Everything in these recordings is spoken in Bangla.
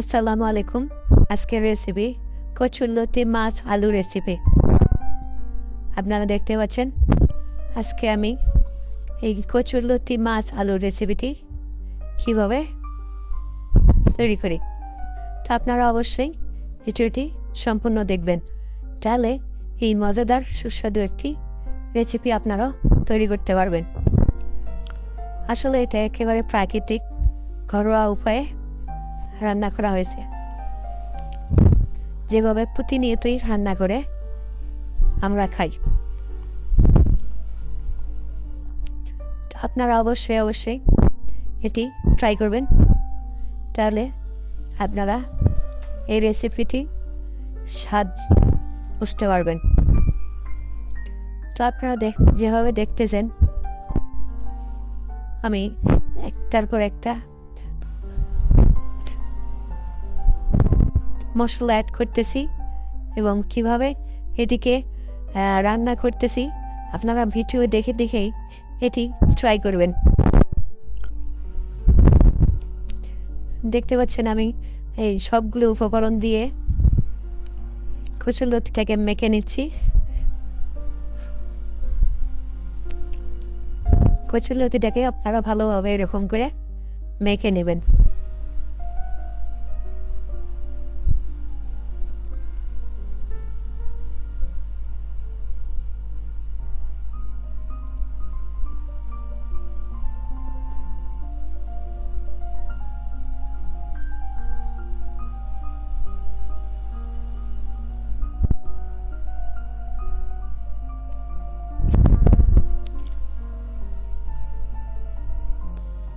আসসালামু আলাইকুম। আজকের রেসিপি কচুরলতি মাছ আলু রেসিপি আপনারা দেখতে পাচ্ছেন, আজকে আমি এই কচুরলতি মাছ আলু রেসিপিটি কীভাবে তৈরি করি। তো আপনারা অবশ্যই ভিডিওটি সম্পূর্ণ দেখবেন। তাহলে এই মজাদার সুস্বাদু একটি রেসিপি আপনারাও তৈরি করতে পারবেন। আসলে এটা একেবারে প্রাকৃতিক ঘরোয়া উপায়ে রান্না করা হয়েছে। যেভাবে প্রতিনিয়তই রান্না করে আমরা খাই। আপনারা অবশ্যই অবশ্যই এটি ট্রাই করবেন। তাহলে আপনারা এই রেসিপিটি স্বাদ বুঝতে পারবেন। তো আপনারা দেখ, যেভাবে দেখতেছেন, আমি একটার পর একটা মশলা অ্যাড করতেছি এবং কীভাবে এটিকে রান্না করতেছি আপনারা ভিডিও দেখে দেখেই এটি ট্রাই করবেন। দেখতে পাচ্ছেন আমি এই সবগুলো উপকরণ দিয়ে কচুলতিটাকে মেখে নিচ্ছি। কচুলতিটাকে আপনারা ভালোভাবে এরকম করে মেখে নেবেন।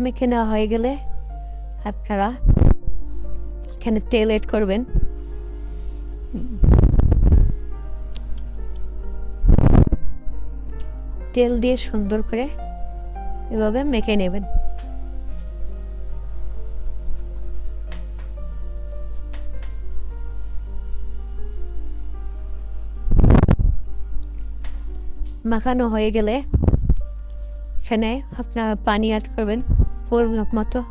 মেখে নেওয়া হয়ে গেলে আপনারা এখানে তেল এড করবেন। তেল দিয়ে সুন্দর করে এভাবে মেখে নেবেন। মাখানো হয়ে গেলে এখানে আপনারা পানি অ্যাড করবেন। পরিমাপ মতো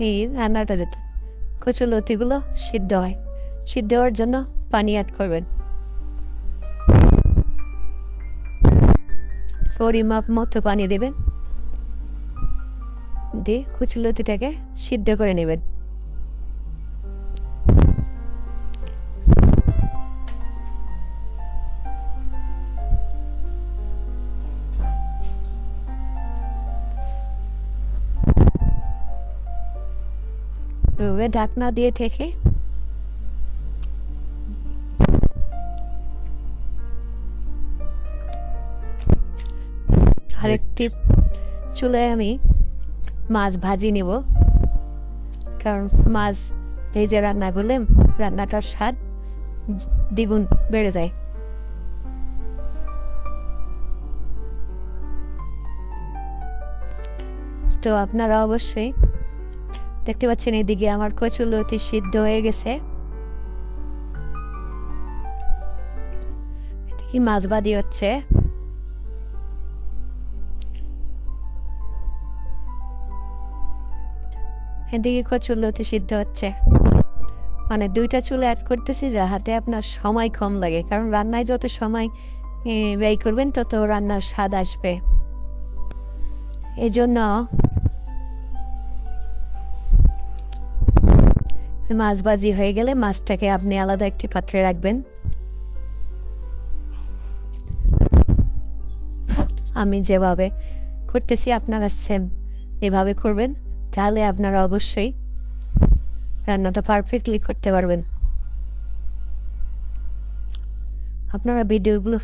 এই রান্নাটা যেতে কচুলতিগুলো সিদ্ধ হয়। সিদ্ধ হওয়ার জন্য পানি অ্যাড করবেন। পরিমাপ মতো পানি দেবেন। দিয়ে কুচুলতিটাকে সিদ্ধ করে নেবেন। এভাবে ঢাকনা দিয়ে থেকে। আরেকটি চুলায় আমি মাছ ভাজি নেব। কারণ মাছ ভেজে রান্না করলে রান্নাটার স্বাদ দ্বিগুণ বেড়ে যায়। তো আপনারা অবশ্যই দেখতে পাচ্ছেন এদিকে আমার কচুলতি সিদ্ধ হয়ে গেছে। কি মাছ বাদি হচ্ছে? এদিকে কচুলতি সিদ্ধ হচ্ছে। মানে দুইটা চুলে অ্যাড করতেছি যাহাতে আপনার সময় কম লাগে, কারণ রান্নায় যত সময় ব্যয় করবেন তত রান্নার স্বাদ আসবে। এই জন্য মাছ ভাজি হয়ে গেলে মাছটাকে আপনি আলাদা একটি পাত্রে রাখবেন। আমি যেভাবে করতেছি, আপনারা সেম এভাবে করবেন। তাহলে আপনারা অবশ্যই রান্নাটা পারফেক্টলি করতে পারবেন। আপনারা ভিডিওগুলো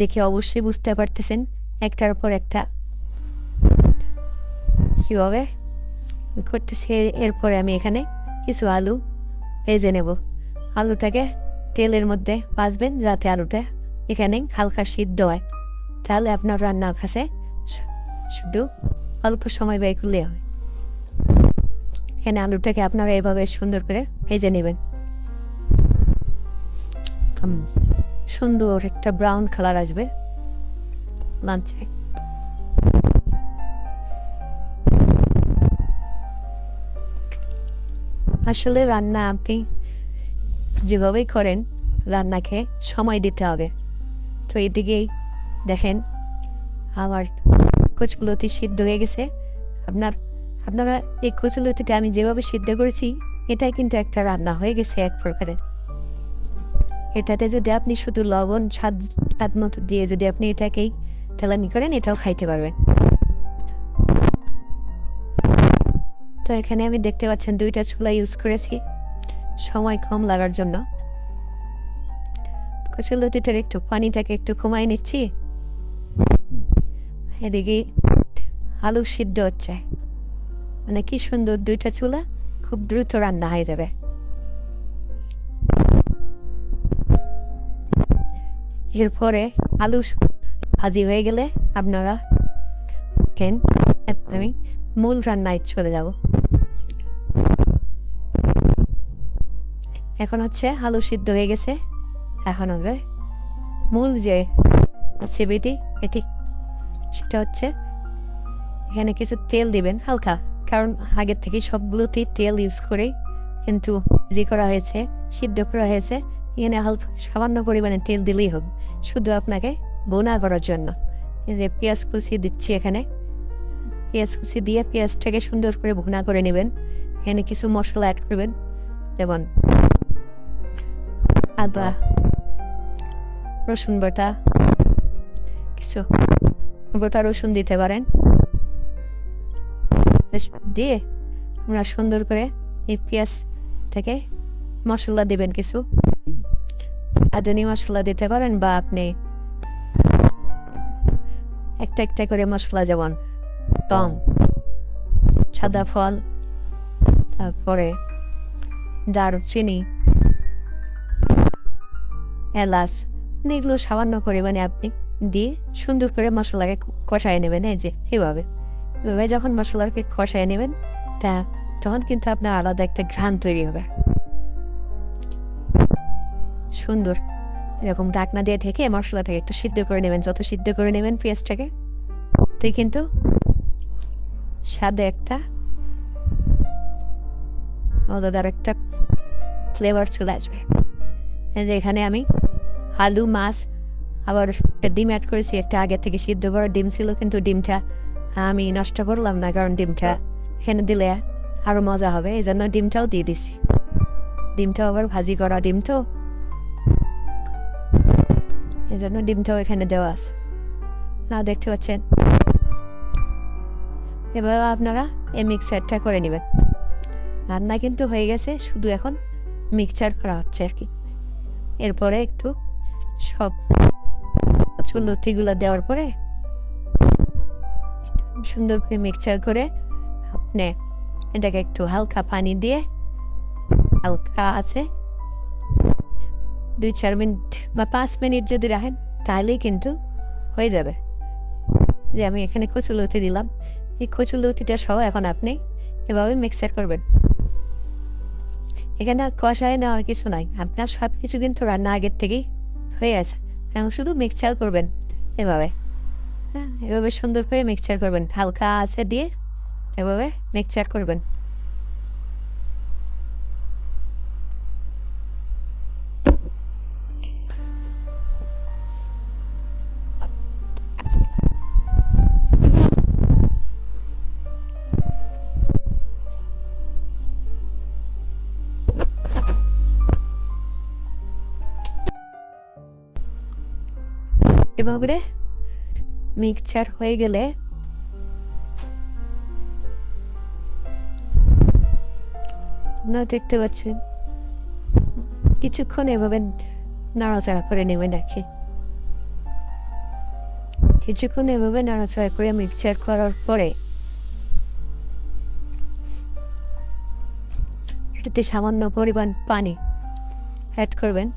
দেখে অবশ্যই বুঝতে পারতেছেন একটার পর একটা কীভাবে করতেছি। এরপরে আমি এখানে কিছু আলু। ভেজে নেব। আলুটাকে তেলের মধ্যে ভাজবেন, যাতে আলুটা এখানে হালকা সিদ্ধ হয়। তাহলে আপনার রান্নার কাছে শুধু অল্প সময় ব্যয় করলে হবে। এখানে আলুটাকে আপনারা এভাবে সুন্দর করে ভেজে নেবেন। সুন্দর একটা ব্রাউন কালার আসবে। লাঞ্চে। আসলে রান্না আপনি যেভাবেই করেন, রান্নাকে সময় দিতে হবে। তো এদিকেই দেখেন, আমার কচুলতি সিদ্ধ হয়ে গেছে। আপনার, আপনারা এই কচুলতিটা আমি যেভাবে সিদ্ধ করেছি, এটাই কিন্তু একটা রান্না হয়ে গেছে এক প্রকারের। এটাতে যদি আপনি শুধু লবণ, স্বাদ স্বাদ মতো দিয়ে যদি আপনি এটাকেই তেলানি করেন, এটাও খাইতে পারবেন। তো এখানে আমি দেখতে পাচ্ছেন দুইটা চুলা ইউজ করেছি। সময় কম লাগার জন্য। কচুলতিটার একটু পানিটাকে একটু কমাই নিচ্ছি। এদিকে আলু সিদ্ধ হচ্ছে। মানে কি সুন্দর দুইটা চুলা, খুব দ্রুত রান্না হয়ে যাবে। এরপরে আলু ভাজি হয়ে গেলে আপনারা আমি মূল রান্নায় চলে যাব। এখন হচ্ছে আলু সিদ্ধ হয়ে গেছে। এখন হবে মূল যে রেসিপিটি এটি সেটা হচ্ছে এখানে কিছু তেল দিবেন, হালকা। কারণ আগের থেকে সবগুলোতেই তেল ইউজ করে কিন্তু যে করা হয়েছে, সিদ্ধ করা হয়েছে, এখানে হালকা সামান্য পরিমাণে তেল দিলেই হবে। শুধু আপনাকে বোনা করার জন্য। এই যে পেঁয়াজ কুচি দিচ্ছি এখানে। পেঁয়াজ কুচি দিয়ে পেঁয়াজটাকে সুন্দর করে ভুনা করে নেবেন। এখানে কিছু মশলা অ্যাড করবেন। যেমন আদা, রসুন বাটা, কিছু গোটা রসুন দিতে পারেন। দিয়ে আমরা সুন্দর করে এই পেঁয়াজ থেকে মশলা দিবেন কিছু। আধুনিক মশলা দিতে পারেন বা আপনি একটা একটা করে মশলা, যেমন টং সাদা ফল, তারপরে দারুচিনি এলাচ মানে এগুলো সামান্য পরিমাণে আপনি দিয়ে সুন্দর করে মশলাকে কষায় নেবেন, এই যে, এভাবে। এভাবে যখন মশলাকে কষায় নেবেন, তা তখন কিন্তু আপনার আলাদা একটা ঘ্রাণ তৈরি হবে। সুন্দর। এরকম ডাকনা দিয়ে ঢেকে মশলাটাকে একটু সিদ্ধ করে নেবেন, যত সিদ্ধ করে নেবেন পেঁয়াজটাকে তুই কিন্তু স্বাদে একটা মজাদার একটা ফ্লেভার চলে আসবে। এখানে আমি আলু মাছ আবার একটা ডিম অ্যাড করেছি একটা আগে থেকে সিদ্ধ করা ডিম ছিল কিন্তু ডিমটা আমি নষ্ট করলাম না কারণ ডিমটা এখানে দিলে আরও মজা হবে এই জন্য ডিমটাও দিয়ে দিছি। ডিমটাও আবার ভাজি করা ডিম তো। এই জন্য ডিমটাও এখানে দেওয়া আছে। না দেখতে পাচ্ছেন? এবার আপনারা এই মিক্সারটা করে নেবেন। রান্না কিন্তু হয়ে গেছে শুধু এখন মিক্সচার করা হচ্ছে আর কি। এরপরে একটু সব লতিগুলো দেওয়ার পরে সুন্দর করে মিক্সচার করে আপনি এটাকে একটু হালকা পানি দিয়ে হালকা আছে, দুই চার মিনিট বা পাঁচ মিনিট যদি রাখেন তাহলেই কিন্তু হয়ে যাবে। যে আমি এখানে কচুলতি দিলাম, এই কচুলতিটা সহ এখন আপনি এভাবে মিক্সার করবেন। এখানে কষায় নেওয়ার কিছু নাই, আপনার সব কিছু কিন্তু রান্না আগের থেকেই হয়ে গেছে। এখন শুধু মিক্সচার করবেন এভাবে। হ্যাঁ এভাবে সুন্দর করে মিক্সচার করবেন। হালকা আছে দিয়ে এভাবে মিক্সচার করবেন। এভাবে মিক্সচার হয়ে গেলে আপনারা দেখতে পাচ্ছেন, কিছুক্ষণ এভাবে নাড়াচাড়া করে আর কি। কিছুক্ষণ এভাবে নাড়াচাড়া করে মিক্সচার করার পরে এটাতে সামান্য পরিমাণ পানি অ্যাড করবেন।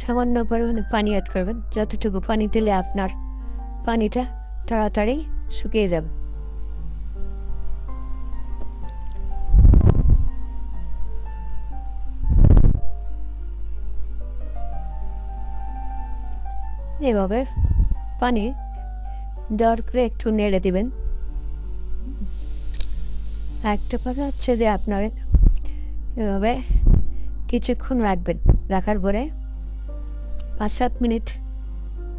সামান্য পরিমাণে পানি অ্যাড করবেন। যতটুকু পানি দিলে আপনার পানিটা তাড়াতাড়ি শুকিয়ে যাবে। এভাবে পানি দেওয়ার করে একটু নেড়ে দিবেন। একটা কথা হচ্ছে যে আপনার এভাবে কিছুক্ষণ রাখবেন। রাখার পরে পাঁচ সাত মিনিট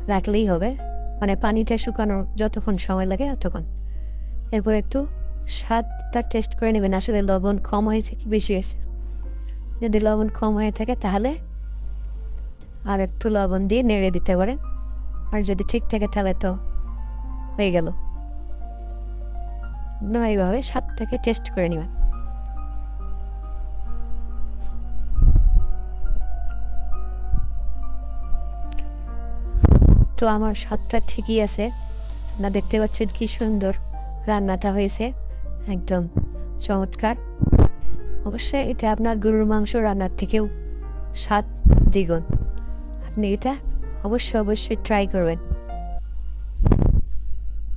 রাখলেই হবে। মানে পানিটা শুকানোর যতক্ষণ সময় লাগে ততক্ষণ। এরপর একটু স্বাদটা টেস্ট করে নেবেন। আসলে লবণ কম হয়েছে কি বেশি হয়েছে? যদি লবণ কম হয়ে থাকে তাহলে আর একটু লবণ দিয়ে নেড়ে দিতে পারেন। আর যদি ঠিক থাকে তাহলে তো হয়ে গেল। এইভাবে স্বাদটাকে টেস্ট করে নেবেন। তো আমার স্বাদটা ঠিকই আছে। না, দেখতে পাচ্ছেন কি সুন্দর রান্নাটা হয়েছে। একদম চমৎকার। অবশ্যই এটা আপনার গরুর মাংস রান্নার থেকেও স্বাদ দ্বিগুণ। আপনি এটা অবশ্যই অবশ্যই ট্রাই করবেন।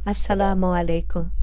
আসসালামু আলাইকুম।